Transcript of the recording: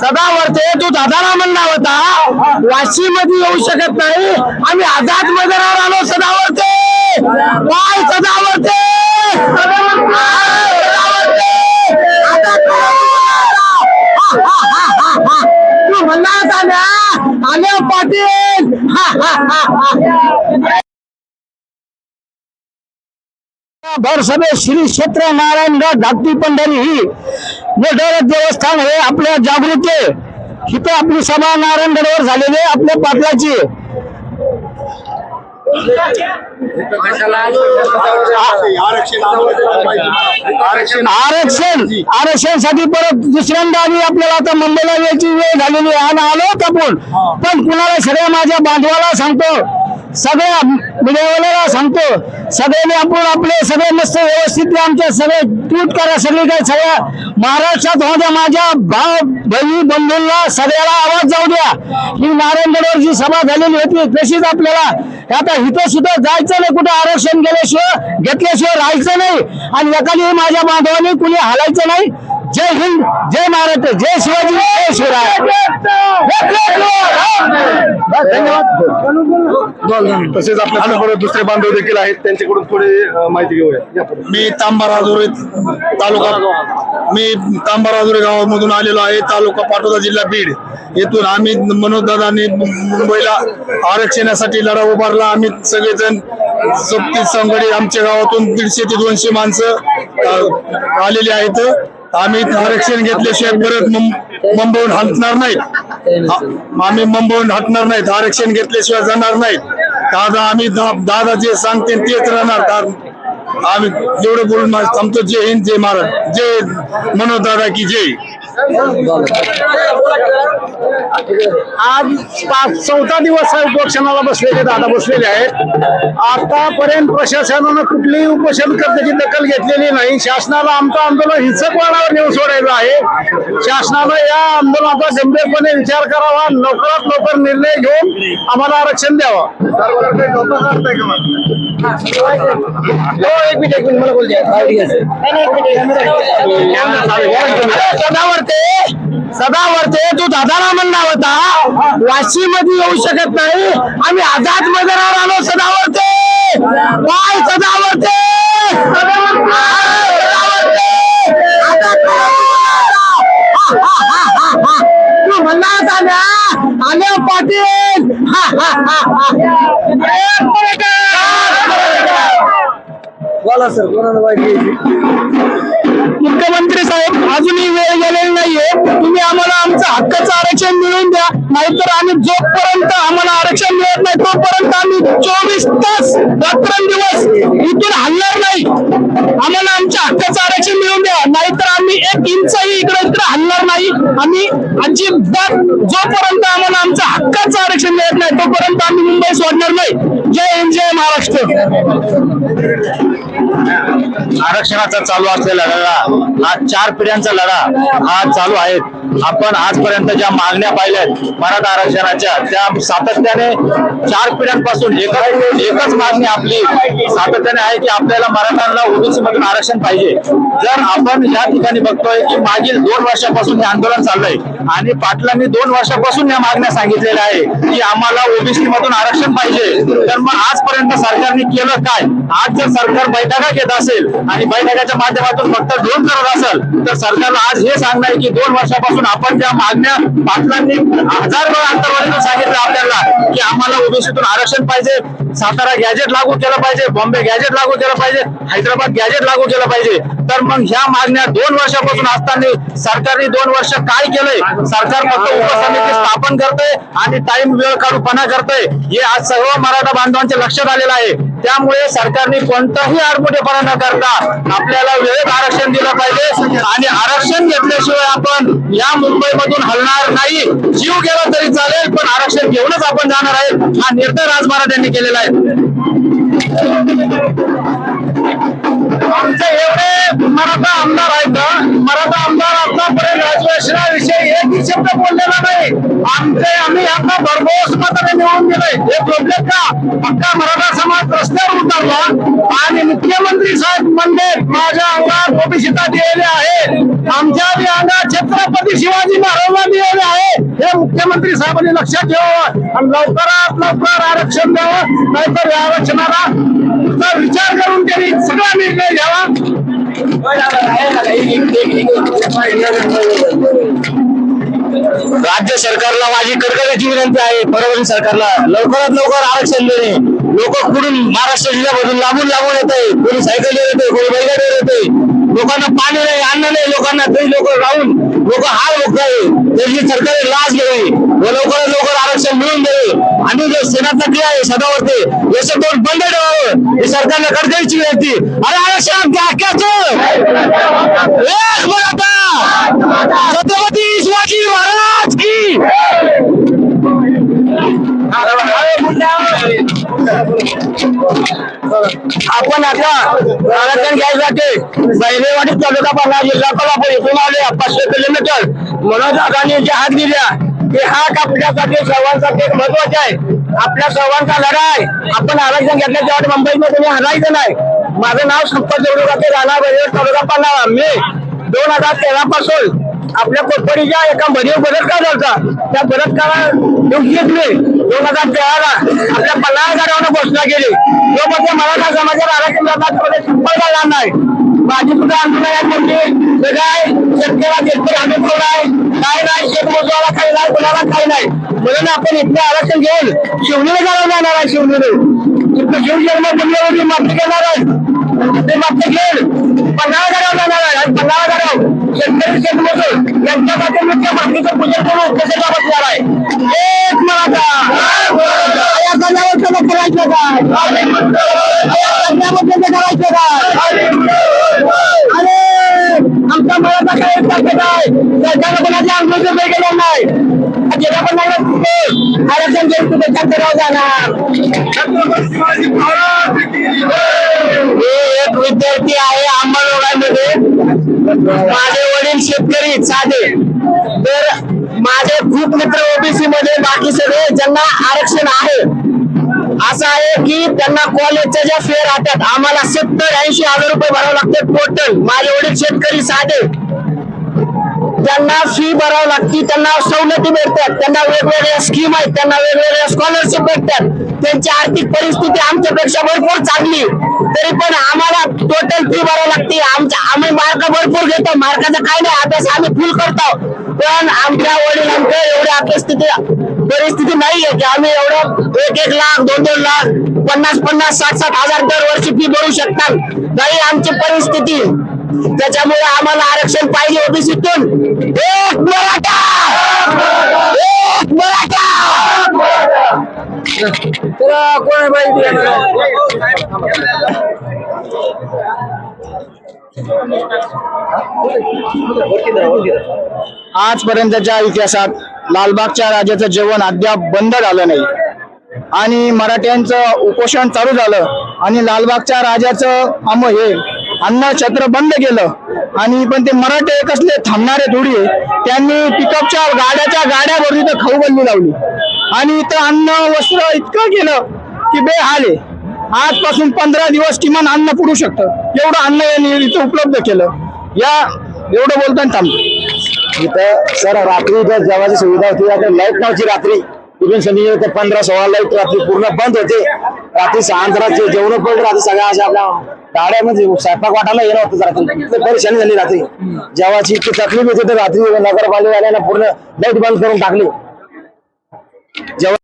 सदावरते तू दादारामन म्हणला होता. वाशी मध्ये येऊ शकत नाही. आम्ही आझाद मैदानावर आलो सदावरते काय सदावरते तू म्हणला होता पाटील. भरसभे श्री क्षेत्र नारायणगाव धाकटी पंढरी. ही मोठं देवस्थान हे आपल्या जागृती. आहे. इथं आपली सभा नारायणगडावर झालेली आहे आपल्या पाटलाची. आरक्षण. आरक्षणासाठी परत दुसऱ्यांदा आम्ही आपल्याला आता मुंबईला यायची वेळ झालेली आहे. आणि आलो आपण. पण कुणाला सगळ्या माझ्या बांधवाला सांगतो सगळ्या मीडियावाल्याला सांगतो सगळ्यांनी आपण आपले सगळे मस्त व्यवस्थित आमच्या सगळे ट्विट करा सगळे काय सगळ्या महाराष्ट्रात होत्या माझ्या भाव बहिणी बंधूंना सगळ्याला आवाज जाऊ द्या. ही नारायणगडवर जी सभा झालेली होती तशीच आपल्याला आता इथं सुद्धा जायचं नाही कुठं आरक्षण गेल्याशिवाय घेतल्याशिवाय राहायचं नाही. आणि एखादी माझ्या बांधवांनी कुणी हालायचं नाही जय हिंद जय महाराष्ट्र जय शिवाजी जय शिवराय। धन्यवाद तसेच आपल्याबरोबर दुसरे बांधव देखील आहेत त्यांच्याकडून थोडी माहिती घेऊया. मी तांबाराजुरी तालुका मी तांबाराजुरी गावामधून आलेलो आहे तालुका पाटोदा जिल्हा बीड. येथून आम्ही मनोज दादांनी मुंबईला आरक्षणासाठी लढा उभारला. आम्ही सगळेजण सप्ती संघडी आमच्या गावातून दीडशे ते दोनशे माणसं आलेली आहेत. आम्ही आरक्षण घेतल्याशिवाय परत मुं- मुंबईहून हटणार नाहीत. आम्ही मुंबईहून हटणार नाहीत आरक्षण घेतल्याशिवाय जाणार नाहीत. दादा आम्ही दा- दादा जे सांगते तेच राहणार. आम्ही जेवढं बोलून थांबतो जय हिंद जय महाराज. जय मनोज दादा की जय. आज पाच चौथा दिवस उपोषणाला बसलेले दादा बसलेले आहेत. आतापर्यंत प्रशासनानं कुठलीही उपोषण करण्याची दखल घेतलेली नाही. शासनाला आमचं आंदोलन हिंसक वळणावर नेऊन सोडायचं आहे. शासनानं या आंदोलनाचा गंभीरपणे विचार करावा लवकरात लवकर निर्णय घेऊन आम्हाला आरक्षण द्यावं. एक मिनिट एक मिनिट मला बोल सदावरते सदावरते तू दादाला म्हणला होता वाशी मध्ये येऊ शकत नाही आम्ही आझाद मैदानावर आलो सदावरते काय सदावरते तू म्हणणार होता ना आला सर कोणाला मुख्यमंत्री साहेब अजूनही वेळ गेलेली नाहीये. तुम्ही आम्हाला आमचं हक्काचं आरक्षण मिळवून द्या. नाहीतर आम्ही जोपर्यंत आम्हाला आरक्षण मिळत नाही तोपर्यंत आम्ही चोवीस तास रात्रंदिवस इथून हलणार नाही. आम्हाला आमच्या हक्काचं आरक्षण मिळवून द्या. नाहीतर आम्ही एक इंचही इकडे तिकडे हलणार नाही. आम्ही अजिबात जोपर्यंत आम्हाला आमचं हक्काचं आरक्षण मिळत नाही तोपर्यंत आम्ही मुंबई सोडणार नाही. जय हिंद जय महाराष्ट्र. आरक्षणाचा चालू असलेला लढा हा चार पिढ्यांचा लढा हा चालू आहे. आपण आजपर्यंत ज्या मागण्या पाहिल्यात मराठा आरक्षणाच्या त्या सातत्याने चार पिढ्यांपासून एकच एकच मागणी आपली सातत्याने आहे की आपल्याला मराठ्यांना ओबीसी मधून आरक्षण पाहिजे. जर आपण या ठिकाणी बघतोय की मागील दोन वर्षापासून हे आंदोलन चाललंय आणि पाटलांनी दोन वर्षापासून या मागण्या सांगितलेल्या आहे की आम्हाला ओबीसी मधून आरक्षण पाहिजे तर मग आजपर्यंत सरकारने केलं काय? आज जर सरकार बैठका घेत असेल आणि बैठकाच्या माध्यमातून फक्त ड्रोन करत असेल तर सरकारला आज हे सांगणं आहे की दोन वर्षापासून आपण ज्या मागण्या पाटलांनी हजार वेळा सांगितलं आपल्याला की आम्हाला ओबीसीतून आरक्षण पाहिजे सातारा गॅजेट लागू केलं पाहिजे बॉम्बे गॅजेट लागू केलं पाहिजे हैदराबाद गॅजेट लागू केलं पाहिजे. तर मग ह्या मागण्या दोन वर्षापासून असताना सरकारने दोन वर्ष काय केलंय? सरकार फक्त उपसमिती स्थापन करतंय आणि टाइम वेळ काढूपणा करतंय. हे आज सर्व मराठा बांधवांच्या लक्षात आलेलं आहे. त्यामुळे सरकारने कोणताही आडमुठेपणा न करता आपल्याला वेळेत आरक्षण दिलं पाहिजे. आणि आरक्षण घेतल्याशिवाय आपण या मुंबईमधून हलणार नाही. जीव गेला तरी चालेल पण आरक्षण घेऊनच आपण जाणार आहे. हा निर्णय राज यांनी केलेला आहे. आमचे एवढे मराठा आमदार आहेत ना, मराठा आमदार आतापर्यंत राजभाषणाविषयी एक शब्द बोललेला नाही. आमचे आम्ही आता भरघोस मताने निवडून गेलोय. हे प्रॉब्लेम का? पक्का मराठा समाज रस्त्यावर उतरला आणि मुख्यमंत्री साहेब म्हणले माझ्या अंगात ओबीसीता दिलेले आहे. आमच्या बी अंगात छत्रपती शिवाजी महाराजांना दिलेले आहे. हे मुख्यमंत्री साहेबांनी लक्षात ठेवावं आणि लवकरात लवकर आरक्षण द्यावं नाहीतर या आरक्षणाला विचार करून त्यांनी सगळा निर्णय घ्यावा. राज्य सरकारला माझी कडकडीची विनंती आहे. परभणी सरकारला लवकरात लवकर आरक्षण देणे. लोक कुठून महाराष्ट्र जिल्ह्यामधून लांबून लांबून येत आहे कोणी सायकल येत आहे कोणी लोकांना पाणी नाही अन्न नाही लोकांना तरी लोक राहून लोक हार होत त्याची सरकारी लाच घ्यावी. व लवकरात लवकर आरक्षण मिळून द्यावे. आणि जो सेनाचा क्रिया आहे सदावरती याचं दोन बंद ठेवावं. हे सरकारला कडकडीची विनंती. अरे आरक्षण आपण आता आरक्षण घ्यायसाठी बैलेवाडी तालुका पाला जिल्हा कोल्हापूर इथून आले पाचशे किलोमीटर. म्हणून दादांनी जे हात दिल्या. ते हात आपल्यासाठी सर्वांसाठी एक महत्त्वाचे आहे. आपल्या सर्वांचा लढा आहे आपण आरक्षण घेतल्याच्या वाट मुंबईमध्ये तुम्ही हरायचं नाही. माझं नाव संपत जोडून राणा बैलवाडी तालुका पाला मी दोन हजार तेरा पासून आपल्या कोटपडीच्या एका भरीव बलात्कार झाला त्या बलात्कारा योग्यच दोन हजार तेराला आपल्या पन्नास हजारावर घोषणा केली. जोपर्यंत मराठा समाजाला आरक्षण जातात संपर्क झाला नाही. माझी सुद्धा आंदोलन मोठी काय? शेतकऱ्या शेतकरी आम्ही कोण आहे? काय नाही? शेतमजुराला काही नाही कोणाला काही नाही. म्हणून आपण इथले आरक्षण घेऊन शिवनेला जाणार आहे शिवनेला इथं शिवजन्म पुण्यवती मात्र घेणार आहे. ते मात्र घेऊन पन्नास हजारावर जाणार आहे. आणि पन्नास शेतकरी शेतमजूर यांच्या मुख्य मागणीचं पूजन करून उपस्थित बसणार आहे. एक मराठा. या कन्यावरचं करायचं काय? या करायचं काय? अरे आमचा मराठा काय ताकद काय सरकारनं पण आपल्या पे केलं नाही. गेल्या पण नाही आरक्षण घेऊन तुम्ही जाणार. माझे वडील शेतकरी साधे. तर माझे खूप मित्र ओबीसी मध्ये बाकी सगळे ज्यांना आरक्षण आहे. असं आहे की त्यांना कॉलेजच्या ज्या फेअर राहतात आम्हाला सत्तर ऐंशी हजार रुपये भरावे लागते टोटल माझे वडील शेतकरी साधे. त्यांना फी भरावी लागते त्यांना सवलती भेटतात त्यांना वेगवेगळ्या स्कीम आहेत त्यांना वेगवेगळ्या स्कॉलरशिप भेटतात. त्यांची आर्थिक परिस्थिती आमच्यापेक्षा भरपूर चांगली. तरी पण आम्हाला टोटल फी भरावी लागते. आमच्या आम्ही मार्क भरपूर घेतो. मार्काचा काय नाही अभ्यास आम्ही फुल करतो. पण आमच्या वडिलांकडे एवढी परिस्थिती परिस्थिती नाही आहे की आम्ही एवढं एक एक लाख दोन दोन लाख पन्नास पन्नास साठ साठ हजार दरवर्षी फी भरू शकतात. नाही आमची परिस्थिती. त्याच्यामुळे आम्हाला आरक्षण पाहिजे ओबीसीतून. एक मराठा! एक मराठा! तर कोण आजपर्यंतच्या इतिहासात लालबागच्या राजाचं जेवण अद्याप बंद झालं नाही. आणि मराठ्यांचं उपोषण चालू झालं आणि लालबागच्या राजाचं आम हे अन्न छत्र बंद केलं. आणि पण ते मराठे कसले थांबणारे थोडी त्यांनी पिकअपच्या गाड्याच्या गाड्यावर इथं खाऊ बंदी लावली. आणि इथं अन्न वस्त्र इतकं केलं की बे आले. आजपासून पंधरा दिवस किमान अन्न पुरू शकतं. एवढं अन्न यांनी इथं उपलब्ध केलं. या एवढं बोलताना थांबतो इथं सर रात्री इथं जेवायची सुविधा होती. आता लाइट नव्हती रात्री. इव्हन शनिवार ते पंधरा सोळा लाइट रात्री पूर्ण बंद होते. रात्री सहांतराचे जेवण पण रात्री सगळ्या अशा आपल्या गाड्यामध्ये स्वयंपाक वाटायला येणार होतं रात्री परेशानी झाली रात्री. जेव्हाची इतकी तकलीफ होती तर रात्री नगरपालिकेवाल्यानं पूर्ण लाइट बंद करून टाकली. जेव्हा